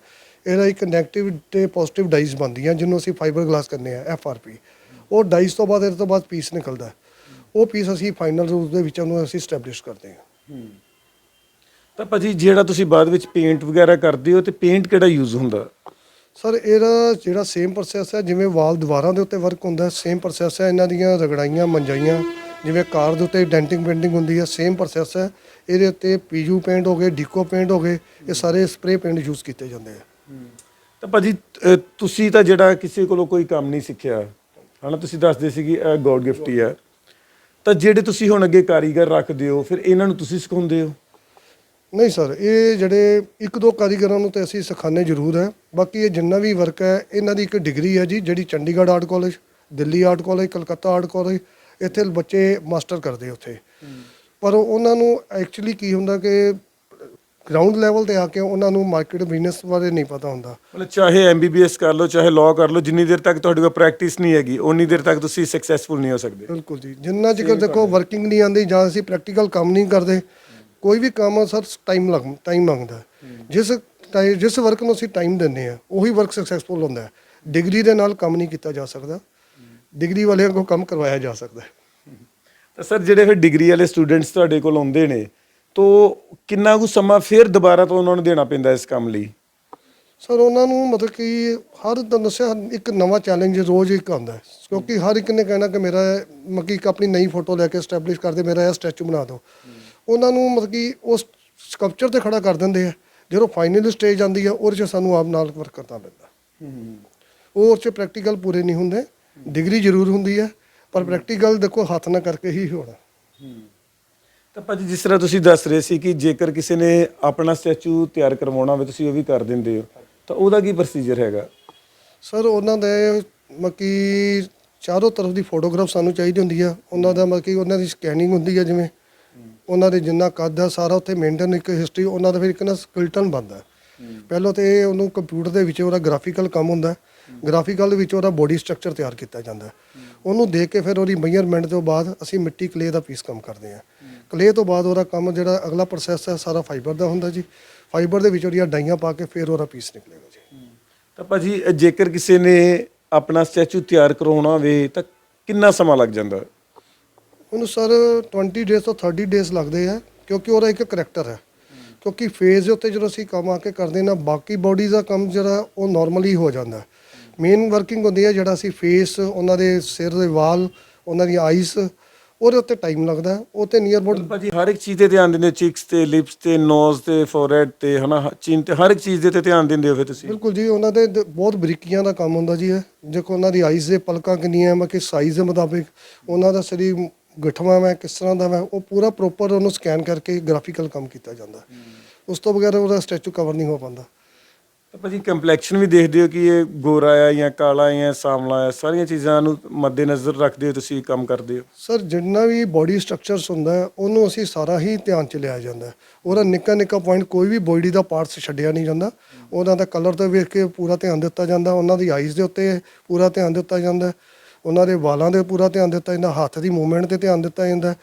ਇਹਦਾ ਇੱਕ 네ਗੇਟਿਵ ਤੇ ਪੋਜ਼ਿਟਿਵ ਡਾਈਜ਼ ਬਣਦੀਆਂ ਜਿਹਨੂੰ ਅਸੀਂ ਫਾਈਬਰ ਗਲਾਸ ਕਹਿੰਦੇ ਆ ਐਫਆਰਪੀ ਉਹ ਡਾਈਜ਼ ਤੋਂ ਬਾਅਦ ਇਹਦੇ ਤੋਂ ਬਾਅਦ ਪੀਸ ਨਿਕਲਦਾ। ਉਹ ਪੀਸ ਅਸੀਂ ਫਾਈਨਲ ਰੂਪ ਦੇ ਵਿੱਚ ਉਹਨੂੰ ਅਸੀਂ ਸਟੈਬਲਿਸ਼ ਕਰਦੇ ਹਾਂ। ਤਾਂ ਭਾਜੀ ਜਿਹੜਾ ਤੁਸੀਂ ਬਾਅਦ ਵਿੱਚ ਪੇਂਟ ਵਗੈਰਾ ਕਰਦੇ ਹੋ ਤੇ ਪੇਂਟ ਕਿਹੜਾ ਯੂਜ਼ ਹੁੰਦਾ? ਸਰ ਇਹਦਾ ਜਿਹੜਾ ਸੇਮ ਪ੍ਰੋਸੈਸ ਹੈ ਜਿਵੇਂ ਵਾਲ ਦੀਵਾਰਾਂ ਦੇ ਉੱਤੇ ਵਰਕ ਹੁੰਦਾ ਸੇਮ ਪ੍ਰੋਸੈਸ ਹੈ ਇਹਨਾਂ ਦੀਆਂ ਰਗੜਾਈਆਂ ਮੰਜਾਈਆਂ ਜਿਵੇਂ ਕਾਰ ਦੇ ਉੱਤੇ ਡੈਂਟਿੰਗ ਪੇਂਟਿੰਗ ਹੁੰਦੀ ਹੈ ਸੇਮ ਪ੍ਰੋਸੈਸ ਹੈ। ਇਹਦੇ ਉੱਤੇ ਪੀਯੂ ਪੇਂਟ ਹੋ ਗਏ ਡਿਕੋ ਪੇਂਟ ਹੋ ਗਏ ਇਹ ਸਾਰੇ ਸਪਰੇ ਪੇਂਟ ਯੂਜ਼ ਕੀਤੇ ਜਾਂਦੇ ਆ। ਤਾਂ ਭਾਜੀ ਤੁਸੀਂ ਤਾਂ ਜਿਹੜਾ ਕਿਸੇ ਕੋਲੋਂ ਕੋਈ ਕੰਮ ਨਹੀਂ ਸਿੱਖਿਆ ਹਨਾ ਤੁਸੀਂ ਦੱਸਦੇ ਸੀ ਕਿ ਇਹ ਗੋਡ ਗਿਫਟ ਹੀ ਹੈ। ਤਾਂ ਜਿਹੜੇ ਤੁਸੀਂ ਹੁਣ ਅੱਗੇ ਕਾਰੀਗਰ ਰੱਖਦੇ ਹੋ ਫਿਰ ਇਹਨਾਂ ਨੂੰ ਤੁਸੀਂ ਸਿਖਾਉਂਦੇ ਹੋ? ਨਹੀਂ ਸਰ ਇਹ ਜਿਹੜੇ ਇੱਕ ਦੋ ਕਾਰੀਗਰਾਂ ਨੂੰ ਤੇ ਅਸੀਂ ਸਿਖਾਣੇ ਜ਼ਰੂਰ ਹੈ। ਬਾਕੀ ਇਹ ਜਿੰਨਾ ਵੀ ਵਰਕ ਹੈ ਇਹਨਾਂ ਦੀ ਇੱਕ ਡਿਗਰੀ ਹੈ ਜੀ ਜਿਹੜੀ Chandigarh art college Delhi art college Calcutta art college ਇੱਥੇ ਬੱਚੇ ਮਾਸਟਰ ਕਰਦੇ ਉੱਥੇ। ਪਰ ਉਹਨਾਂ ਨੂੰ ਐਕਚੁਅਲੀ ਕੀ ਹੁੰਦਾ ਕਿ ਗਰਾਊਂਡ ਲੈਵਲ ਤੇ ਆ ਕੇ ਉਹਨਾਂ ਨੂੰ ਮਾਰਕੀਟ ਬਿਜ਼ਨਸ ਬਾਰੇ ਨਹੀਂ ਪਤਾ ਹੁੰਦਾ। ਮਤਲਬ ਚਾਹੇ ਐਮਬੀਬੀਐਸ ਕਰ ਲਓ ਚਾਹੇ ਲਾਅ ਕਰ ਲਓ ਜਿੰਨੀ ਦੇਰ ਤੱਕ ਤੁਹਾਡੇ ਕੋਲ ਪ੍ਰੈਕਟਿਸ ਨਹੀਂ ਹੈਗੀ ਉਨੀ ਦੇਰ ਤੱਕ ਤੁਸੀਂ ਸਕਸੈਸਫੁਲ ਨਹੀਂ ਹੋ ਸਕਦੇ। ਬਿਲਕੁਲ ਜੀ। ਜਿੰਨਾ ਚਿਰ ਦੇਖੋ ਵਰਕਿੰਗ ਨਹੀਂ ਆਉਂਦੀ ਜਾਂ ਅਸੀਂ ਪ੍ਰੈਕਟੀਕਲ ਕੰਮ ਨਹੀਂ ਕਰਦੇ ਕੋਈ ਵੀ ਕੰਮ ਸਰ ਟਾਈਮ ਲੱਗ ਟਾਈਮ ਮੰਗਦਾ। ਜਿਸ ਟਾਈ- ਜਿਸ ਵਰਕ ਨੂੰ ਅਸੀਂ ਟਾਈਮ ਦਿੰਦੇ ਆ ਉਹੀ ਵਰਕ ਸਕਸੈਸਫੁਲ ਹੁੰਦਾ ਹੈ। ਡਿਗਰੀ ਦੇ ਨਾਲ ਕੰਮ ਨਹੀਂ ਕੀਤਾ ਜਾ ਸਕਦਾ। ਡਿਗਰੀ ਵਾਲਿਆਂ ਕੋਲ ਕੰਮ ਕਰਵਾਇਆ ਜਾ ਸਕਦਾ ਹੈ। ਤਾਂ ਸਰ ਜਿਹੜੇ ਫਿਰ ਡਿਗਰੀ ਵਾਲੇ ਸਟੂਡੈਂਟਸ ਤੁਹਾਡੇ ਕੋਲ ਆਉਂਦੇ ਨੇ ਤੋਂ ਕਿੰਨਾ ਕੁ ਸਮਾਂ ਫਿਰ ਦੁਬਾਰਾ ਤੋਂ ਉਹਨਾਂ ਨੂੰ ਦੇਣਾ ਪੈਂਦਾ ਇਸ ਕੰਮ ਲਈ? ਸਰ, ਉਹਨਾਂ ਨੂੰ ਮਤਲਬ ਕਿ ਹਰ ਤਾਂ ਦੱਸਿਆ, ਇੱਕ ਨਵਾਂ ਚੈਲੰਜ ਰੋਜ਼ ਇੱਕ ਆਉਂਦਾ ਹੈ। ਕਿਉਂਕਿ ਹਰ ਇੱਕ ਨੇ ਕਹਿਣਾ ਕਿ ਮੇਰਾ ਮਤਲਬ ਕਿ ਇੱਕ ਆਪਣੀ ਨਈ ਫੋਟੋ ਲੈ ਕੇ ਸਟੈਬਲਿਸ਼ ਕਰਦੇ ਮੇਰਾ ਇਹ ਸਟੈਚੂ ਬਣਾ ਦਿਓ ਉਹਨਾਂ ਨੂੰ ਮਤਲਬ ਕਿ ਉਸ ਸਕਲਪਚਰ ਤੇ ਖੜਾ ਕਰ ਦਿੰਦੇ ਆ। ਜਦੋਂ ਫਾਈਨਲ ਸਟੇਜ ਆਉਂਦੀ ਆ, ਉਹਦੇ 'ਚ ਸਾਨੂੰ ਆਪ ਨਾਲ ਵਰਕ ਕਰਨਾ ਪੈਂਦਾ। ਉਹ ਉਹ 'ਚ ਪ੍ਰੈਕਟੀਕਲ ਪੂਰੇ ਨਹੀਂ ਹੁੰਦੇ। ਡਿਗਰੀ ਜ਼ਰੂਰ ਹੁੰਦੀ ਹੈ ਪਰ ਪ੍ਰੈਕਟੀਕਲ ਦੇਖੋ ਹੱਥ ਨਾਲ ਕਰਕੇ ਹੀ ਹੋਣਾ। ਤਾਂ ਭਾਜੀ ਜਿਸ ਤਰ੍ਹਾਂ ਤੁਸੀਂ ਦੱਸ ਰਹੇ ਸੀ ਕਿ ਜੇਕਰ ਕਿਸੇ ਨੇ ਆਪਣਾ ਸਟੈਚੂ ਤਿਆਰ ਕਰਵਾਉਣਾ ਹੋਵੇ, ਤੁਸੀਂ ਉਹ ਵੀ ਕਰ ਦਿੰਦੇ ਹੋ। ਤਾਂ ਉਹਦਾ ਕੀ ਪ੍ਰੋਸੀਜਰ ਹੈਗਾ? ਸਰ, ਉਹਨਾਂ ਦੇ ਮੱਕੀ ਚਾਰੋਂ ਤਰਫ ਦੀ ਫੋਟੋਗ੍ਰਾਫ ਸਾਨੂੰ ਚਾਹੀਦੀ ਹੁੰਦੀ ਆ। ਉਹਨਾਂ ਦਾ ਮੱਕੀ ਉਹਨਾਂ ਦੀ ਸਕੈਨਿੰਗ ਹੁੰਦੀ ਆ ਜਿਵੇਂ। ਉਹਨਾਂ ਦੇ ਜਿੰਨਾ ਕੱਦ ਆ, ਸਾਰਾ ਉੱਥੇ ਮੇਨਟੇਨ ਇੱਕ ਹਿਸਟਰੀ ਉਹਨਾਂ ਦਾ ਫਿਰ ਇੱਕ ਨਾ ਸਕਲਟਨ ਬਣਦਾ। ਪਹਿਲਾਂ ਤੇ ਇਹ ਉਹਨੂੰ ਕੰਪਿਊਟਰ ਦੇ ਵਿੱਚ ਉਹਦਾ ਗ੍ਰਾਫੀਕਲ ਕੰਮ ਹੁੰਦਾ। ਗ੍ਰਾਫੀਕਲ ਵਿੱਚ ਉਹਦਾ ਬੋਡੀ ਸਟਰਕਚਰ ਤਿਆਰ ਕੀਤਾ ਜਾਂਦਾ। ਉਹਨੂੰ ਦੇਖ ਕੇ ਫਿਰ ਉਹਦੀ ਮੇਜਰਮੈਂਟ ਤੋਂ ਬਾਅਦ ਅਸੀਂ ਮਿੱਟੀ ਕਲੇ ਦਾ ਪੀਸ ਕੰਮ ਕਰਦੇ ਆ। ਕਲੇ ਤੋਂ ਬਾਅਦ ਉਹਦਾ ਕੰਮ ਜਿਹੜਾ ਅਗਲਾ ਪ੍ਰੋਸੈਸ ਹੈ ਸਾਰਾ ਫਾਈਬਰ ਦਾ ਹੁੰਦਾ ਜੀ। ਫਾਈਬਰ ਦੇ ਵਿੱਚ ਉਹਦੀਆਂ ਡਾਈਆਂ ਪਾ ਕੇ ਫਿਰ ਉਹਦਾ ਪੀਸ ਨਿਕਲੇਗਾ ਜੀ। ਤਾਂ ਭਾਜੀ ਜੇਕਰ ਕਿਸੇ ਨੇ ਆਪਣਾ ਸਟੈਚੂ ਤਿਆਰ ਕਰਵਾਉਣਾ ਹੋਵੇ ਤਾਂ ਕਿੰਨਾ ਸਮਾਂ ਲੱਗ ਜਾਂਦਾ? ਉਹਨੂੰ ਸਰ 20 ਡੇਜ਼ ਤੋਂ 30 ਡੇਜ਼ ਲੱਗਦੇ ਆ ਕਿਉਂਕਿ ਉਹਦਾ ਇੱਕ ਕਰੈਕਟਰ ਹੈ। ਕਿਉਂਕਿ ਫੇਜ਼ ਦੇ ਉੱਤੇ ਜਦੋਂ ਅਸੀਂ ਕੰਮ ਆ ਕੇ ਕਰਦੇ ਨਾ ਬਾਕੀ ਬਾਡੀ ਦਾ ਕੰਮ ਜਿਹੜਾ ਉਹ ਨਾਰਮਲੀ ਹੋ ਜਾਂਦਾ। ਮੇਨ ਵਰਕਿੰਗ ਹੁੰਦੀ ਹੈ ਜਿਹੜਾ ਅਸੀਂ ਫੇਸ ਉਹਨਾਂ ਦੇ ਸਿਰ ਦੇ ਵਾਲ ਉਹਨਾਂ ਦੀਆਂ ਆਈਜ਼ ਉਹਦੇ ਉੱਤੇ ਟਾਈਮ ਲੱਗਦਾ ਉਹ ਤੇ ਨੀਅਰ ਅਬਾਊਟ ਭਾਜੀ ਹਰ ਇੱਕ ਚੀਜ਼ ਤੇ ਧਿਆਨ ਦਿੰਦੇ ਚਿਕਸ ਤੇ ਲਿਪਸ ਤੇ ਨੋਜ਼ ਤੇ ਫੋਰਹੈਡ ਤੇ ਹਨਾ ਚਿਨ ਤੇ ਹਰ ਇੱਕ ਚੀਜ਼ ਦੇ ਤੇ ਧਿਆਨ ਦਿੰਦੇ ਹੋ ਫਿਰ ਤੁਸੀਂ? ਬਿਲਕੁਲ ਜੀ ਉਹਨਾਂ ਦੇ ਦ- ਬਹੁਤ ਬਰੀਕੀਆਂ ਦਾ ਕੰਮ ਹੁੰਦਾ ਜੀ ਇਹ। ਦੇਖੋ ਉਹਨਾਂ ਦੀ ਆਈਜ਼ ਦੇ ਪਲਕਾਂ ਕਿੰਨੀਆਂ ਮੈਂ ਕਿ ਸਾਈਜ਼ ਦੇ ਮੁਤਾਬਿਕ ਉਹਨਾਂ ਦਾ ਸਰੀ ਗਠਵਾ ਮੈਂ ਕਿਸ ਤਰ੍ਹਾਂ ਦਾ ਮੈਂ ਉਹ ਪੂਰਾ ਪ੍ਰੋਪਰ ਉਹਨੂੰ ਸਕੈਨ ਕਰਕੇ ਗ੍ਰਾਫਿਕਲ ਕੰਮ ਕੀਤਾ ਜਾਂਦਾ। ਉਸ ਤੋਂ ਬਗੈਰ ਉਹਦਾ ਸਟੈਚੂ ਕਵਰ ਨਹੀਂ ਹੋ ਪਾਉਂਦਾ। ਭਾਜੀ ਕੰਪਲੈਕਸ਼ਨ ਵੀ ਦੇਖਦੇ ਹੋ ਕਿ ਇਹ ਗੋਰਾ ਆ ਜਾਂ ਕਾਲਾ ਆ ਜਾਂ ਸਾਵਲਾ ਆ? ਸਾਰੀਆਂ ਚੀਜ਼ਾਂ ਨੂੰ ਮੱਦੇਨਜ਼ਰ ਰੱਖਦੇ ਹੋ ਤੁਸੀਂ ਕੰਮ ਕਰਦੇ ਹੋ? ਸਰ ਜਿੰਨਾ ਵੀ ਬਾਡੀ ਸਟਰਕਚਰਸ ਹੁੰਦਾ ਹੈ, ਉਹਨੂੰ ਅਸੀਂ ਸਾਰਾ ਹੀ ਧਿਆਨ ਚ ਲਿਆ ਜਾਂਦਾ ਹੈ। ਉਹਦਾ ਨਿੱਕਾ ਨਿੱਕਾ ਪੁਆਇੰਟ ਕੋਈ ਵੀ ਬੋਡੀ ਦਾ ਪਾਰਟਸ ਛੱਡਿਆ ਨਹੀਂ ਜਾਂਦਾ। ਉਹਨਾਂ ਦਾ ਕਲਰ ਤੇ ਵੇਖ ਕੇ ਪੂਰਾ ਧਿਆਨ ਦਿੱਤਾ ਜਾਂਦਾ। ਉਹਨਾਂ ਦੀ ਆਈਜ਼ ਦੇ ਉੱਤੇ ਪੂਰਾ ਧਿਆਨ ਦਿੱਤਾ ਜਾਂਦਾ ਉਹਨਾਂ ਦੇ ਵਾਲਾਂ ਦੇ ਪੂਰਾ ਧਿਆਨ ਦਿੱਤਾ ਜਾਂਦਾ। ਹੱਥ ਦੀ ਮੂਵਮੈਂਟ ਤੇ ਧਿਆਨ ਦਿੱਤਾ ਜਾਂਦਾ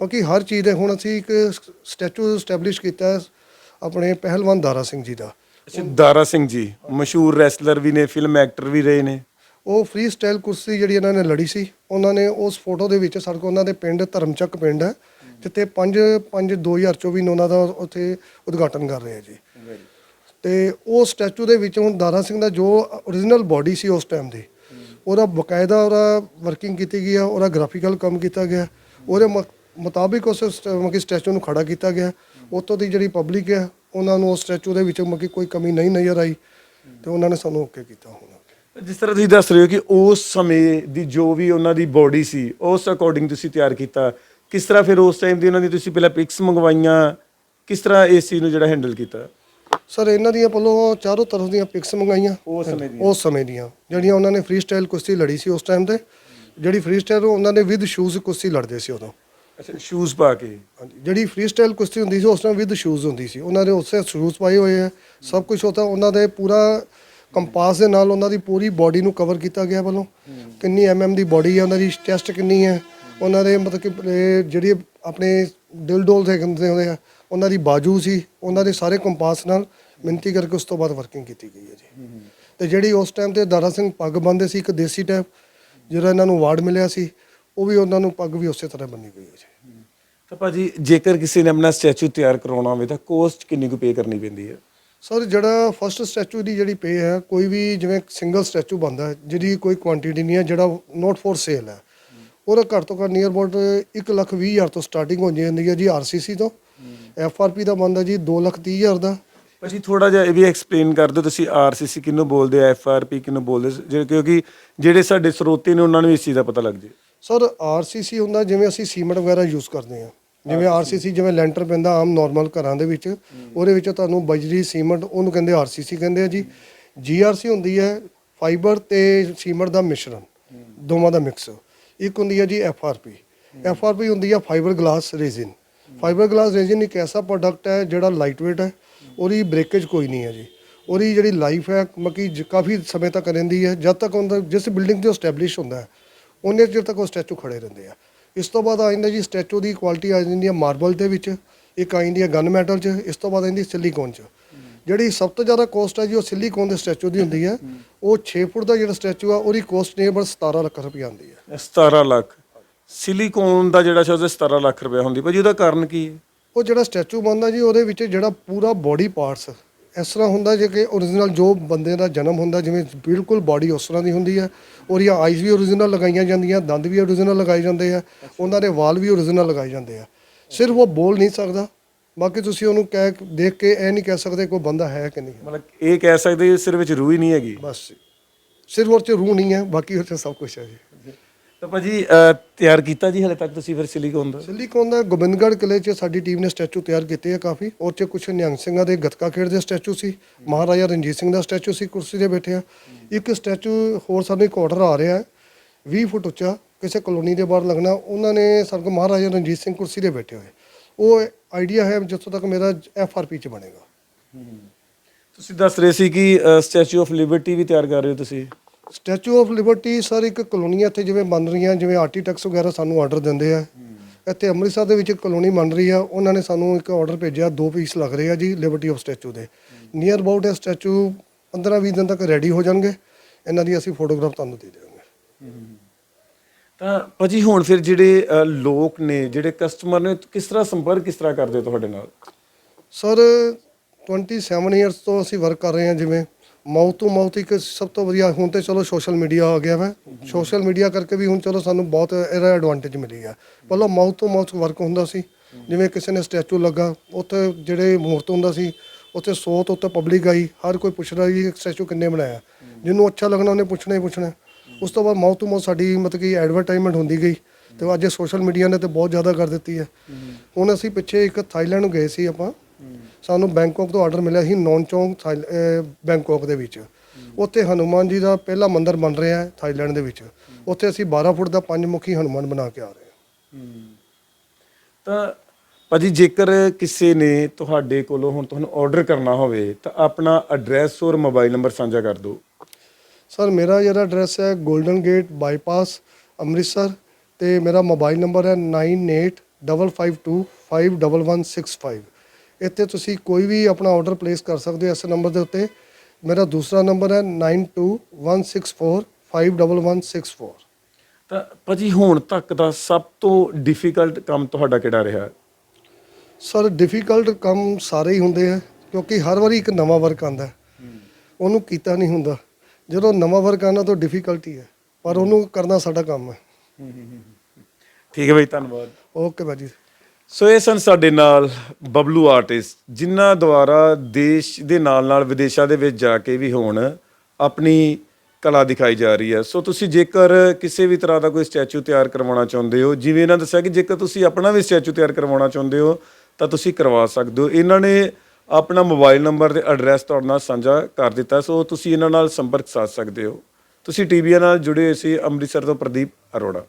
ਬਾਕੀ ਹਰ ਚੀਜ਼ ਦੇ ਹੁਣ ਅਸੀਂ ਇੱਕ ਸਟੈਚੂ ਸਟੈਬਲਿਸ਼ ਕੀਤਾ ਹੈ ਆਪਣੇ ਪਹਿਲਵਾਨ ਦਾਰਾ ਸਿੰਘ ਜੀ ਦਾ। ਦਾਰਾ ਸਿੰਘ ਜੀ, ਮਸ਼ਹੂਰ ਰੈਸਲਰ ਵੀ ਨੇ ਫਿਲਮ ਐਕਟਰ ਵੀ ਰਹੇ ਨੇ। ਉਹ ਫ੍ਰੀ ਸਟਾਈਲ ਕੁਰਸੀ ਜਿਹੜੀ ਇਹਨਾਂ ਨੇ ਲੜੀ ਸੀ, ਉਹਨਾਂ ਨੇ ਉਸ ਫੋਟੋ ਦੇ ਵਿੱਚ ਸਾਡੇ ਕੋਲ ਉਹਨਾਂ ਦੇ ਪਿੰਡ, ਧਰਮਚੱਕ ਪਿੰਡ ਹੈ, ਜਿੱਥੇ 5 5 2024 ਨੂੰ ਉਹਨਾਂ ਦਾ ਉੱਥੇ ਉਦਘਾਟਨ ਕਰ ਰਹੇ ਆ ਜੀ। ਤੇ ਉਹ ਸਟੈਚੂ ਦੇ ਵਿੱਚ ਹੁਣ ਦਾਰਾ ਸਿੰਘ ਦਾ ਜੋ origignal ਬਾਡੀ ਸੀ ਉਸ ਟਾਈਮ ਦੀ, ਉਹਦਾ ਬਕਾਇਦਾ ਉਹਦਾ ਵਰਕਿੰਗ ਕੀਤੀ ਗਈ ਆ, ਉਹਦਾ ਗ੍ਰਾਫੀਕਲ ਕੰਮ ਕੀਤਾ ਗਿਆ, ਉਹਦੇ ਮ- ਮੁਤਾਬਿਕ ਉਸ ਸਟੈਚੂ ਨੂੰ ਖੜਾ ਕੀਤਾ ਗਿਆ, ਉੱਥੋਂ ਦੀ ਜਿਹੜੀ ਪਬਲਿਕ ਹੈ ਉਹਨਾਂ ਨੂੰ ਉਸ ਸਟੈਚੂ ਦੇ ਵਿੱਚ ਮਤਲਬ ਕਿ ਕੋਈ ਕਮੀ ਨਹੀਂ ਨਜ਼ਰ ਆਈ ਤੇ ਉਹਨਾਂ ਨੇ ਸਾਨੂੰ ਓਕੇ ਕੀਤਾ ਹੁਣ। ਜਿਸ ਤਰ੍ਹਾਂ ਤੁਸੀਂ ਦੱਸ ਰਹੇ ਹੋ ਕਿ ਉਸ ਸਮੇਂ ਦੀ ਜੋ ਵੀ ਉਹਨਾਂ ਦੀ ਬਾਡੀ ਸੀ ਉਸ ਅਕੋਰਡਿੰਗ ਤੁਸੀਂ ਤਿਆਰ ਕੀਤਾ ਕਿਸ ਤਰ੍ਹਾਂ ਫਿਰ ਉਸ ਟਾਈਮ ਦੀ ਉਹਨਾਂ ਦੀ ਤੁਸੀਂ ਪਹਿਲਾਂ ਪਿਕਸ ਮੰਗਵਾਈਆਂ ਕਿਸ ਤਰ੍ਹਾਂ ਇਸ ਚੀਜ਼ ਨੂੰ ਜਿਹੜਾ ਹੈਂਡਲ ਕੀਤਾ? ਸਰ ਇਹਨਾਂ ਦੀਆਂ ਪਹਿਲੋਂ ਚਾਰੋਂ ਤਰਫ ਦੀਆਂ ਪਿਕਸ ਮੰਗਾਈਆਂ ਉਸ ਸਮੇਂ ਦੀਆਂ? ਉਸ ਸਮੇਂ ਦੀਆਂ। ਜਿਹੜੀਆਂ ਉਹਨਾਂ ਨੇ ਫ੍ਰੀ ਸਟਾਈਲ ਕੁਸ਼ਤੀ ਲੜੀ ਸੀ ਉਸ ਟਾਈਮ ਤੇ ਜਿਹੜੀ ਫ੍ਰੀ ਸਟਾਈਲ ਉਹਨਾਂ ਨੇ ਵਿਦ ਸ਼ੂਜ਼ ਕੁਸ਼ਤੀ ਲੜਦੇ ਸੀ ਉਦੋਂ। ਅੱਛਾ ਸ਼ੂਜ਼ ਪਾ ਕੇ। ਹਾਂਜੀ, ਜਿਹੜੀ ਫ੍ਰੀ ਸਟਾਈਲ ਕੁਸ਼ਤੀ ਹੁੰਦੀ ਸੀ, ਉਸ ਟਾਈਮ ਵਿਦ ਸ਼ੂਜ਼ ਹੁੰਦੀ ਸੀ। ਉਹਨਾਂ ਨੇ ਉਸੇ ਸ਼ੂਜ਼ ਪਾਏ ਹੋਏ ਆ। ਸਭ ਕੁਝ ਹੁੰਦਾ ਉਹਨਾਂ ਦੇ ਪੂਰਾ ਕੰਪਾਸ ਦੇ ਨਾਲ ਉਹਨਾਂ ਦੀ ਪੂਰੀ ਬਾਡੀ ਨੂੰ ਕਵਰ ਕੀਤਾ ਗਿਆ ਵੱਲੋਂ। ਕਿੰਨੀ ਐਮਐਮ ਦੀ ਬਾਡੀ ਹੈ ਉਹਨਾਂ ਦੀ ਚੈਸਟ ਕਿੰਨੀ ਹੈ ਉਹਨਾਂ ਦੇ ਮਤਲਬ ਕਿ ਜਿਹੜੀ ਆਪਣੇ ਦਿਲ ਡੋਲ ਦੇ ਹੁੰਦੇ ਆ, ਉਹਨਾਂ ਦੀ ਬਾਜੂ ਸੀ। ਉਹਨਾਂ ਦੇ ਸਾਰੇ ਕੰਪਾਸ ਨਾਲ ਮਿਹਨਤੀ ਕਰਕੇ ਉਸ ਤੋਂ ਬਾਅਦ ਵਰਕਿੰਗ ਕੀਤੀ ਗਈ ਹੈ ਜੀ। ਤੇ ਜਿਹੜੀ ਉਸ ਟਾਈਮ ਤੇ ਦਾਰਾ ਸਿੰਘ ਪੱਗ ਬੰਨਦੇ ਸੀ, ਇੱਕ ਦੇਸੀ ਟਾਈਪ ਜਿਹੜਾ ਇਹਨਾਂ ਨੂੰ ਅਵਾਰਡ ਮਿਲਿਆ ਸੀ, ਉਹ ਵੀ ਉਹਨਾਂ ਨੂੰ ਪੱਗ ਵੀ ਉਸੇ ਤਰ੍ਹਾਂ ਬੰਨੀ ਗਈ ਹੈ ਜੀ। ਤਾਂ ਭਾਜੀ ਜੇਕਰ ਕਿਸੇ ਨੇ ਆਪਣਾ ਸਟੈਚੂ ਤਿਆਰ ਕਰਵਾਉਣਾ ਹੋਵੇ ਤਾਂ ਕੋਸਟ ਕਿੰਨੀ ਕੁ ਪੇ ਕਰਨੀ ਪੈਂਦੀ ਹੈ? ਸਰ ਜਿਹੜਾ ਫਸਟ ਸਟੈਚੂ ਦੀ ਜਿਹੜੀ ਪੇ ਹੈ ਕੋਈ ਵੀ ਜਿਵੇਂ ਸਿੰਗਲ ਸਟੈਚੂ ਬਣਦਾ ਹੈ ਜਿਹਦੀ ਕੋਈ ਕੁਆਂਟੀਟੀ ਨਹੀਂ ਹੈ ਜਿਹੜਾ ਨੋਟ ਫॉर ਸੇਲ ਹੈ ਉਹਦਾ ਘੱਟ ਤੋਂ ਘੱਟ ਨੀਅਰ ਅਬਾਊਟ 1 ਲੱਖ ਵੀਹ ਹਜ਼ਾਰ ਤੋਂ ਸਟਾਰਟਿੰਗ ਹੋ ਜਾਂਦੀ ਹੈ ਜੀ ਆਰਸੀਸੀ ਤੋਂ। ਐਫ ਆਰ ਪੀ ਦਾ ਬਣਦਾ ਜੀ 2 ਲੱਖ ਤੀਹ ਹਜ਼ਾਰ ਦਾ। ਭਾਜੀ ਥੋੜਾ ਜਿਹਾ ਇਹ ਵੀ ਐਕਸਪਲੇਨ ਕਰ ਦਿਓ ਤੁਸੀਂ ਆਰਸੀਸੀ ਕਿਹਨੂੰ ਬੋਲਦੇ ਆ ਐਫਆਰਪੀ ਕਿਹਨੂੰ ਬੋਲਦੇ ਜਿਹੜੇ ਕਿਉਂਕਿ ਜਿਹੜੇ ਸਾਡੇ ਸਰੋਤੇ ਨੇ ਉਹਨਾਂ ਨੂੰ ਇਸ ਚੀਜ਼ ਦਾ ਪਤਾ ਲੱਗ ਜੇ। ਸਰ ਆਰਸੀਸੀ ਹੁੰਦਾ ਜਿਵੇਂ ਅਸੀਂ ਸੀਮੈਂਟ ਵਗੈਰਾ ਯੂਜ਼ ਕਰਦੇ ਹਾਂ। ਜਿਵੇਂ ਆਰਸੀਸੀ ਜਿਵੇਂ ਲੈਂਟਰ ਪੈਂਦਾ ਆਮ ਨਾਰਮਲ ਘਰਾਂ ਦੇ ਵਿੱਚ ਉਹਦੇ ਵਿੱਚ ਤੁਹਾਨੂੰ ਬਜਰੀ ਸੀਮੈਂਟ ਉਹਨੂੰ ਕਹਿੰਦੇ ਆਰਸੀਸੀ ਕਹਿੰਦੇ ਆ ਜੀ। ਜੀਆਰਸੀ ਹੁੰਦੀ ਹੈ ਫਾਈਬਰ ਤੇ ਸੀਮੈਂਟ ਦਾ ਮਿਸ਼ਰਣ ਦੋਵਾਂ ਦਾ ਮਿਕਸ। ਇੱਕ ਹੁੰਦੀ ਹੈ ਜੀ ਐਫਆਰਪੀ ਐਫਆਰਪੀ ਹੁੰਦੀ ਹੈ fibre glass resin. Fibre glass resin ਇੱਕ ਐਸਾ ਪ੍ਰੋਡਕਟ ਹੈ ਜਿਹੜਾ ਲਾਈਟ weight ਹੈ। ਉਹਦੀ ਬ੍ਰੇਕੇਜ ਕੋਈ ਨਹੀਂ ਹੈ ਜੀ। ਉਹਦੀ ਜਿਹੜੀ ਲਾਈਫ ਹੈ ਮੱਕੀ ਕਾਫੀ ਸਮੇਂ ਤੱਕ ਰਹਿੰਦੀ ਹੈ ਜਦ ਤੱਕ ਉਹਦਾ ਜਿਸ ਬਿਲਡਿੰਗ ਤੇ ਸਟੈਬਲਿਸ਼ ਹੁੰਦਾ ਹੈ ਉਹਨੇ ਚਿਰ ਤੱਕ ਉਹ ਸਟੈਚੂ ਖੜੇ ਰਹਿੰਦੇ ਆ। ਇਸ ਤੋਂ ਬਾਅਦ ਆ ਜਾਂਦਾ ਜੀ ਸਟੈਚੂ ਦੀ ਕੁਆਲਿਟੀ ਆ ਜਾਂਦੀ ਹੈ ਮਾਰਬਲ ਦੇ ਵਿੱਚ ਇੱਕ ਆ ਜਾਂਦੀ ਹੈ ਗਨ ਮੈਟਲ 'ਚ ਇਸ ਤੋਂ ਬਾਅਦ ਆਉਂਦੀ ਸਿਲੀਕੋਨ 'ਚ। ਜਿਹੜੀ ਸਭ ਤੋਂ ਜ਼ਿਆਦਾ ਕੋਸਟ ਹੈ ਜੀ ਉਹ ਸਿਲੀਕੋਨ ਦੇ ਸਟੈਚੂ ਦੀ ਹੁੰਦੀ ਹੈ। ਉਹ 6 ਫੁੱਟ ਦਾ ਜਿਹੜਾ ਸਟੈਚੂ ਆ ਉਹਦੀ ਕੋਸਟ ਨੇਬਰ 17 ਲੱਖ ਰੁਪਏ ਆਉਂਦੀ ਹੈ। 17 ਲੱਖ। ਸਿਲੀਕੋਨ ਦਾ ਜਿਹੜਾ ਸ਼ਾਇਦ 17 ਲੱਖ ਰੁਪਏ ਹੁੰਦੀ ਭਾਜੀ ਉਹਦਾ ਕਾਰਨ ਕੀ ਹੈ? ਉਹ ਜਿਹੜਾ ਸਟੈਚੂ ਬਣਦਾ ਜੀ ਉਹਦੇ ਵਿੱਚ ਜਿਹੜਾ ਪੂਰਾ ਬੋਡੀ ਪਾਰਟਸ ਇਸ ਤਰ੍ਹਾਂ ਹੁੰਦਾ ਜੇ ਕਿ origignal ਜੋ ਬੰਦੇ ਦਾ ਜਨਮ ਹੁੰਦਾ ਜਿਵੇਂ ਬਿਲਕੁਲ ਬਾਡੀ ਉਸ ਤਰ੍ਹਾਂ ਦੀ ਹੁੰਦੀ ਹੈ ਉਹਦੀਆਂ ਆਈਜ਼ ਵੀ origignal ਲਗਾਈਆਂ ਜਾਂਦੀਆਂ ਦੰਦ ਵੀ origignal ਲਗਾਏ ਜਾਂਦੇ ਆ ਉਹਨਾਂ ਦੇ ਵਾਲ ਵੀ origignal ਲਗਾਏ ਜਾਂਦੇ ਆ। ਸਿਰਫ ਉਹ ਬੋਲ ਨਹੀਂ ਸਕਦਾ। ਬਾਕੀ ਤੁਸੀਂ ਉਹਨੂੰ ਕਹਿ ਦੇਖ ਕੇ ਇਹ ਨਹੀਂ ਕਹਿ ਸਕਦੇ ਕੋਈ ਬੰਦਾ ਹੈ ਕਿ ਨਹੀਂ। ਮਤਲਬ ਇਹ ਕਹਿ ਸਕਦੇ ਸਿਰ ਵਿੱਚ ਰੂਹ ਹੀ ਨਹੀਂ ਹੈਗੀ। ਬਸ। ਸਿਰਫ ਉਹ 'ਚ ਰੂਹ ਨਹੀਂ ਹੈ ਬਾਕੀ ਉਹ 'ਚ ਸਭ ਕੁਝ ਹੈ ਜੀ। ਤਾਂ ਭਾਜੀ ਅਹ, ਤਿਆਰ ਕੀਤਾ ਜੀ ਹਲੇ ਤੱਕ ਤੁਸੀਂ ਫਿਰ ਸਿਲੀਕੋਨ ਦਾ? ਸਿਲੀਕੋਨ ਦਾ ਗੋਬਿੰਦਗੜ੍ਹ ਕਿਲੇ 'ਚ ਸਾਡੀ ਟੀਮ ਨੇ ਸਟੈਚੂ ਤਿਆਰ ਕੀਤੇ ਆ ਕਾਫੀ। ਉਹ 'ਚ ਕੁਝ ਨਿਹੰਗ ਸਿੰਘਾਂ ਦੇ ਗੱਤਕਾ ਖੇਡ ਦੇ ਸਟੈਚੂ ਸੀ ਮਹਾਰਾਜਾ ਰਣਜੀਤ ਸਿੰਘ ਦਾ ਸਟੈਚੂ ਸੀ ਕੁਰਸੀ ਤੇ ਬੈਠੇ ਆ। ਇੱਕ ਸਟੈਚੂ ਹੋਰ ਸਾਨੂੰ ਇੱਕ ਆਰਡਰ ਆ ਰਿਹਾ ਹੈ 20 ਫੁੱਟ ਉੱਚਾ ਕਿਸੇ ਕਲੋਨੀ ਦੇ ਬਾਹਰ ਲੱਗਣਾ ਉਹਨਾਂ ਨੇ ਸਾਡੇ ਕੋਲ ਮਹਾਰਾਜਾ ਰਣਜੀਤ ਸਿੰਘ ਕੁਰਸੀ ਤੇ ਬੈਠੇ ਹੋਏ। ਉਹ ਆਈਡੀਆ ਹੈ ਜਿੱਥੋਂ ਤੱਕ ਮੇਰਾ ਐਫ ਆਰ ਪੀ 'ਚ ਬਣੇਗਾ। ਤੁਸੀਂ ਦੱਸ ਰਹੇ ਸੀ ਕਿ ਸਟੈਚੂ ਆਫ ਲਿਬਰਟੀ ਵੀ ਤਿਆਰ ਕਰ ਰਹੇ ਹੋ ਤੁਸੀਂ? ਸਟੈਚੂ ਆਫ ਲਿਬਰਟੀ ਸਰ ਇੱਕ ਕਲੋਨੀ ਇੱਥੇ ਜਿਵੇਂ ਬਣ ਰਹੀਆਂ ਜਿਵੇਂ ਆਰਕੀਟੈਕਟਸ ਵਗੈਰਾ ਸਾਨੂੰ ਆਰਡਰ ਦਿੰਦੇ ਆ। ਇੱਥੇ ਅੰਮ੍ਰਿਤਸਰ ਦੇ ਵਿੱਚ ਕਲੋਨੀ ਬਣ ਰਹੀ ਆ ਉਹਨਾਂ ਨੇ ਸਾਨੂੰ ਇੱਕ ਆਰਡਰ ਭੇਜਿਆ ਦੋ ਪੀਸ ਲੱਗ ਰਹੇ ਆ ਜੀ ਲਿਬਰਟੀ ਆਫ ਸਟੈਚੂ ਦੇ। ਨੀਅਰ ਅਬਾਊਟ ਇਹ ਸਟੈਚੂ 15-20 ਦਿਨ ਤੱਕ ਰੈਡੀ ਹੋ ਜਾਣਗੇ। ਇਹਨਾਂ ਦੀ ਅਸੀਂ ਫੋਟੋਗ੍ਰਾਫ ਤੁਹਾਨੂੰ ਦੇ ਦੇਵਾਂਗੇ ਤਾਂ ਭਾਜੀ ਹੁਣ ਫਿਰ ਜਿਹੜੇ ਲੋਕ ਨੇ ਜਿਹੜੇ ਕਸਟਮਰ ਨੇ ਕਿਸ ਤਰ੍ਹਾਂ ਸੰਪਰਕ ਕਿਸ ਤਰ੍ਹਾਂ ਕਰਦੇ ਤੁਹਾਡੇ ਨਾਲ? ਸਰ 27 ਇਅਰਸ ਤੋਂ ਅਸੀਂ ਵਰਕ ਕਰ ਰਹੇ ਹਾਂ ਜਿਵੇਂ ਮਾਊਥ ਟੂ ਮਾਊਥ ਇੱਕ ਸਭ ਤੋਂ ਵਧੀਆ, ਹੁਣ ਤੇ ਚਲੋ ਸੋਸ਼ਲ ਮੀਡੀਆ ਆ ਗਿਆ ਵਾ। ਸੋਸ਼ਲ ਮੀਡੀਆ ਕਰਕੇ ਵੀ ਹੁਣ ਚਲੋ ਸਾਨੂੰ ਬਹੁਤ ਇਹਦਾ ਐਡਵਾਂਟੇਜ ਮਿਲੀ ਆ। ਪਹਿਲਾਂ ਮਾਊਥ ਟੂ ਮਾਊਥ ਵਰਕ ਹੁੰਦਾ ਸੀ। ਜਿਵੇਂ ਕਿਸੇ ਨੇ ਸਟੈਚੂ ਲੱਗਾ, ਉੱਥੇ ਜਿਹੜੇ ਮੂਰਤ ਹੁੰਦਾ ਸੀ, ਉੱਥੇ 100 ਤੋਂ ਉੱਤੇ ਪਬਲਿਕ ਆਈ, ਹਰ ਕੋਈ ਪੁੱਛਦਾ ਰਿਹਾ ਜੀ ਸਟੈਚੂ ਕਿੰਨੇ ਬਣਾਇਆ। ਜਿਹਨੂੰ ਅੱਛਾ ਲੱਗਣਾ ਉਹਨੇ ਪੁੱਛਣਾ ਹੀ ਪੁੱਛਣਾ। ਉਸ ਤੋਂ ਬਾਅਦ ਮਾਊਥ ਟੂ ਮਾਊਥ ਸਾਡੀ ਮਤਲਬ ਕਿ ਐਡਵਰਟਾਈਜ਼ਮੈਂਟ ਹੁੰਦੀ ਗਈ। ਤੇ ਅੱਜ ਸੋਸ਼ਲ ਮੀਡੀਆ ਨੇ ਤੇ ਬਹੁਤ ਜ਼ਿਆਦਾ ਕਰ ਦਿੱਤੀ ਹੈ। ਹੁਣ ਅਸੀਂ ਪਿੱਛੇ ਇੱਕ ਥਾਈਲੈਂਡ ਗਏ ਸੀ ਆਪਾਂ। ਸਾਨੂੰ ਬੈਂਕਾਕ ਤੋਂ ਆਰਡਰ ਮਿਲਿਆ ਸੀ ਨੌਨ ਅਹ ਬੈਂਕਾਕ ਦੇ ਵਿੱਚ। ਉੱਥੇ ਹਨੂਮਾਨ ਜੀ ਦਾ ਪਹਿਲਾ ਮੰਦਿਰ ਬਣ ਰਿਹਾ ਹੈ ਥਾਈਲੈਂਡ ਦੇ ਵਿੱਚ। ਉੱਥੇ ਅਸੀਂ 12 ਫੁੱਟ ਦਾ ਪੰਜ ਮੁਖੀ ਹਨੂਮਾਨ ਬਣਾ ਕੇ ਆ ਰਹੇ ਹਾਂ। ਤਾਂ ਭਾਜੀ ਜੇਕਰ ਕਿਸੇ ਨੇ ਤੁਹਾਡੇ ਕੋਲੋਂ ਹੁਣ ਤੁਹਾਨੂੰ ਆਰਡਰ ਕਰਨਾ ਹੋਵੇ ਤਾਂ ਆਪਣਾ ਐਡਰੈਸ ਔਰ ਮੋਬਾਈਲ ਨੰਬਰ ਸਾਂਝਾ ਕਰ ਦਿਓ। ਸਰ ਮੇਰਾ ਜਿਹੜਾ ਐਡਰੈਸ ਹੈ 골ਡਨ ਗੇਟ ਬਾਈਪਾਸ ਅੰਮ੍ਰਿਤਸਰ ਤੇ ਮੇਰਾ ਮੋਬਾਈਲ ਨੰਬਰ ਹੈ 9855251165 ਇੱਥੇ ਤੁਸੀਂ ਕੋਈ ਵੀ ਆਪਣਾ ਆਰਡਰ ਪਲੇਸ ਕਰ ਸਕਦੇ ਹੋ ਇਸ ਨੰਬਰ ਦੇ ਉੱਤੇ ਮੇਰਾ ਦੂਸਰਾ ਨੰਬਰ ਹੈ 9216451164 ਤਾਂ ਭਾਜੀ ਹੁਣ ਤੱਕ ਦਾ ਸਭ ਤੋਂ ਡਿਫਿਕਲਟ ਕੰਮ ਤੁਹਾਡਾ ਕਿਹੜਾ ਰਿਹਾ ਸਰ ਡਿਫਿਕਲਟ ਕੰਮ ਸਾਰੇ ਹੀ ਹੁੰਦੇ ਆ ਕਿਉਂਕਿ ਹਰ ਵਾਰੀ ਇੱਕ ਨਵਾਂ ਵਰਕ ਆਂਦਾ ਉਹਨੂੰ ਕੀਤਾ ਨਹੀਂ ਹੁੰਦਾ ਜਦੋਂ ਨਵਾਂ ਵਰਕ ਆਉਣਾ ਤਾਂ ਡਿਫਿਕਲਟੀ ਹੈ ਪਰ ਉਹਨੂੰ ਕਰਨਾ ਸਾਡਾ ਕੰਮ ਹੈ ਠੀਕ ਹੈ ਭਾਈ ਧੰਨਵਾਦ ਓਕੇ ਭਾਜੀ ਸੋ ਇਹ ਸਨ ਸਾਡੇ ਨਾਲ ਬਬਲੂ ਆਰਟਿਸਟ, ਜਿਨ੍ਹਾਂ ਦੁਆਰਾ ਦੇਸ਼ ਦੇ ਨਾਲ ਨਾਲ ਵਿਦੇਸ਼ਾਂ ਦੇ ਵਿੱਚ ਜਾ ਕੇ ਵੀ ਹੁਣ ਆਪਣੀ ਕਲਾ ਦਿਖਾਈ ਜਾ ਰਹੀ ਹੈ। ਸੋ ਤੁਸੀਂ ਜੇਕਰ ਕਿਸੇ ਵੀ ਤਰ੍ਹਾਂ ਦਾ ਕੋਈ ਸਟੈਚੂ ਤਿਆਰ ਕਰਵਾਉਣਾ ਚਾਹੁੰਦੇ ਹੋ, ਜਿਵੇਂ ਇਹਨਾਂ ਦੱਸਿਆ ਕਿ ਜੇਕਰ ਤੁਸੀਂ ਆਪਣਾ ਵੀ ਸਟੈਚੂ ਤਿਆਰ ਕਰਵਾਉਣਾ ਚਾਹੁੰਦੇ ਹੋ, ਤਾਂ ਤੁਸੀਂ ਕਰਵਾ ਸਕਦੇ ਹੋ। ਇਹਨਾਂ ਨੇ ਆਪਣਾ ਮੋਬਾਈਲ ਨੰਬਰ ਤੇ ਐਡਰੈਸ ਤੁਹਾਡੇ ਨਾਲ ਸਾਂਝਾ ਕਰ ਦਿੱਤਾ। ਸੋ ਤੁਸੀਂ ਇਹਨਾਂ ਨਾਲ ਸੰਪਰਕ ਸਾਧ ਸਕਦੇ ਹੋ। ਤੁਸੀਂ ਟੀਵੀ ਨਾਲ ਜੁੜੇ ਹੋਏ ਸੀ, ਅੰਮ੍ਰਿਤਸਰ ਤੋਂ ਪ੍ਰਦੀਪ ਅਰੋੜਾ।